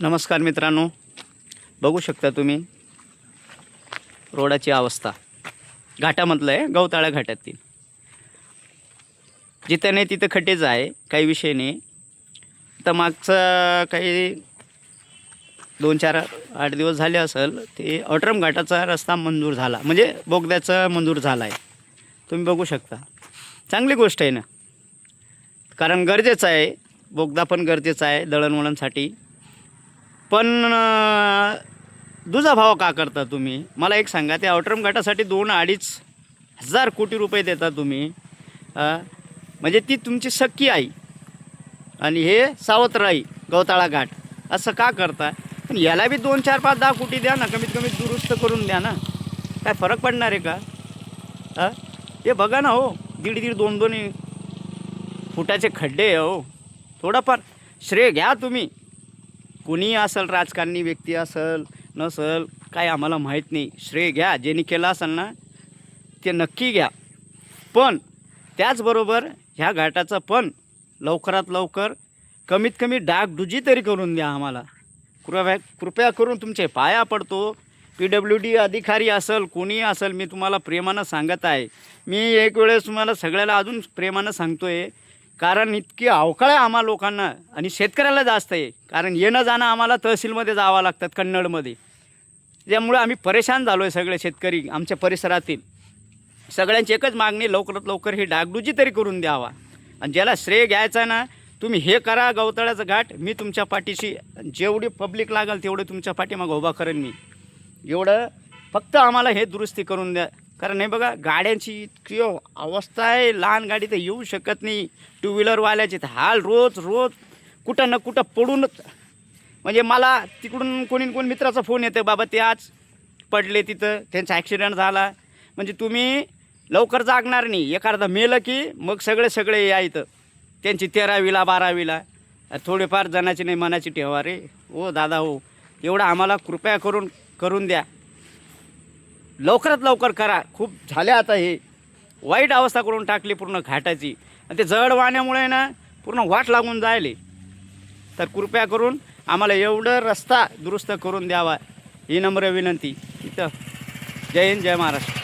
नमस्कार मित्रांनो. बघू शकता तुम्ही रोडाची अवस्था. घाटामधलं आहे गवताळा घाटातील. जिथं नाही तिथं खटेच आहे काही विषय नाही. तर मागचं काही दोन चार आठ दिवस झाले असेल ते ऑटरम घाटाचा रस्ता मंजूर झाला. म्हणजे बोगद्याचा मंजूर झाला आहे तुम्ही बघू शकता. चांगली गोष्ट आहे ना. कारण गरजेचं आहे बोगदा पण गरजेचं आहे दळणवळणसाठी. पण दुजा भाव का करता तुम्ही? मला एक सांगा त्या ऑटरम घाटासाठी दोन अडीच हजार कोटी रुपये देता तुम्ही. म्हणजे ती तुमची सक्की आई आणि हे सावत्रआई गवताळा घाट असं का करता? पण याला बी दोन चार पाच दहा कोटी द्या ना कमीत कमी दुरुस्त करून द्या ना. काय फरक पडणार आहे का? हां हे बघा ना हो दीड दीड दोन दोन फुटाचे खड्डे आहे हो. थोडाफार श्रेय घ्या तुम्ही. कुणीही असेल राजकारणी व्यक्ती असेल नसल काय आम्हाला माहीत नाही. श्रेय घ्या ज्यांनी केलं असेल ना ते नक्की घ्या. पण त्याचबरोबर ह्या घाटाचं पण लवकरात लवकर कमीत कमी डागडुजी तरी करून द्या आम्हाला. कृपया कृपया करून तुमचे पाया पडतो. पी डब्ल्यू डी अधिकारी असेल कोणी असेल मी तुम्हाला प्रेमानं सांगत आहे. मी एक वेळेस तुम्हाला सगळ्याला अजून प्रेमानं सांगतो आहे कारण इतकी अवकाळ आहे आम्हा लोकांना आणि शेतकऱ्याला जास्त आहे. कारण येणं जाणं आम्हाला तहसीलमध्ये जावं लागतात कन्नडमध्ये. त्यामुळे आम्ही परेशान झालो आहे सगळे शेतकरी आमच्या परिसरातील. सगळ्यांची एकच मागणी लवकरात लवकर ही डागडुजी तरी करून द्यावा. आणि ज्याला श्रेय घ्यायचा आहे ना तुम्ही हे करा गवताळ्याचं घाट मी तुमच्या पाठीशी जेवढी पब्लिक लागेल तेवढं तुमच्या पाठीमागं उभा करेन मी. एवढं फक्त आम्हाला हे दुरुस्ती करून द्या. कारण हे बघा गाड्यांची इतकी अवस्था आहे लहान गाडी तर येऊ शकत नाही. टू व्हीलरवाल्याची तर हाल रोज रोज कुठं ना कुठं पडूनच. म्हणजे मला तिकडून कोणी कोणी मित्राचा फोन येतो बाबा ते आज पडले तिथं त्यांचा ॲक्सिडेंट झाला. म्हणजे तुम्ही लवकर जागणार नाही. एखादा मेलं की मग सगळे सगळे या इथं. त्यांची तेरावीला बारावीला. थोडेफार जणाची नाही मनाची ठेवा रे. हो दादा हो. एवढं आम्हाला कृपया करून करून द्या. लवकरात लवकर करा. खूप झाले आता हे. वाईट अवस्था करून टाकली पूर्ण घाटाची. आणि ते जड वाहण्यामुळे ना पूर्ण वाट लागून जायले. तर कृपया करून आम्हाला एवढं रस्ता दुरुस्त करून द्यावा. ही नम्र विनंती. इथं. जय हिंद जय महाराष्ट्र.